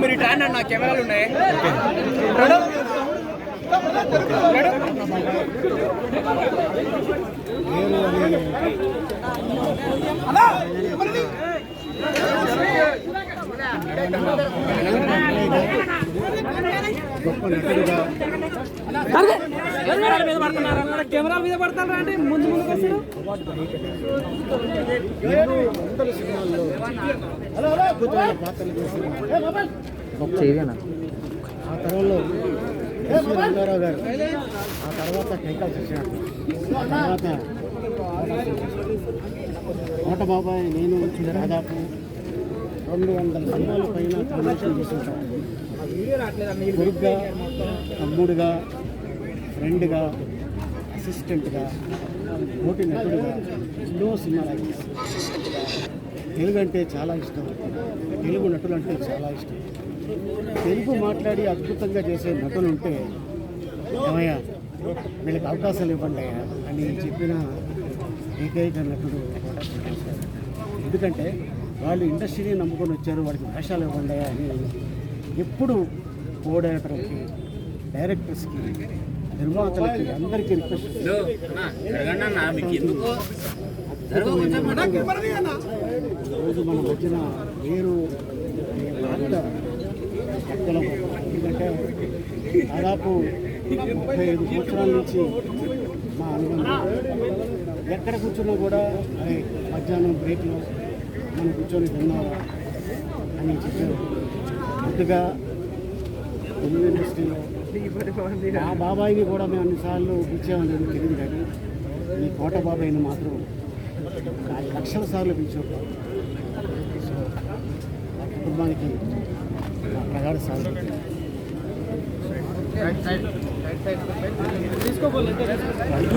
మీరు ఇటు రాండి అన్న కెమెరాలు ఉన్నాయి. గొప్ప నటుడుగా కెమెరాల మీద పడుతున్నారు అన్నాడు కెమెరాల మీద పడతారు అంటే ముందు ముందుకు వస్తారు ఆ తరంలో ఎస్వి రంగారావు గారు ఆ తర్వాత కైకాల్ తర్వాత కోట బాబాయ్ నేను దాదాపు రెండు వందల సినిమాల పైన ప్రమోషన్ చేస్తుంటాను కొడుగ్గా తమ్ముడుగా ఫ్రెండ్గా అసిస్టెంట్గా పోటీ నటుడుగా ఎన్నో సినిమాలు తెలుగు అంటే చాలా ఇష్టం. తెలుగు నటులు అంటే చాలా ఇష్టం. తెలుగు మాట్లాడి అద్భుతంగా చేసే నటులు ఉంటే ఏమయ్యా వీళ్ళకి అవకాశాలు ఇవ్వండి అయ్యా అని చెప్పిన ఏకైక నటుడు ఎందుకంటే వాళ్ళు ఇండస్ట్రీని నమ్ముకొని వచ్చారు వాడికి వేషాలు ఇవ్వండి అని ఎప్పుడు కోఆర్డినేటర్కి డైరెక్టర్స్కి నిర్మాతలకి అందరికీ రిక్వెస్ట్ రోజు మన మధ్యన ఎక్కడం ఎందుకంటే దాదాపు ముప్పై ఐదు సంవత్సరాల నుంచి మా అనుబంధం. ఎక్కడ కూర్చున్నా కూడా అరే మధ్యాహ్నం బ్రేక్లో మనం కూర్చొని తిన్నావా అని చెప్పారు. ముందుగా తెలుగు ఇండస్ట్రీలో మా బాబాయిని కూడా మేము అన్నిసార్లు పిలిచామని నాకు తెలియదు కానీ? ఈ కోట బాబాయిని మాత్రం లక్షల సార్లు పిలిచాం సో ఆ కుటుంబానికి ప్రగాఢ సాగు తీసుకోపోలేదు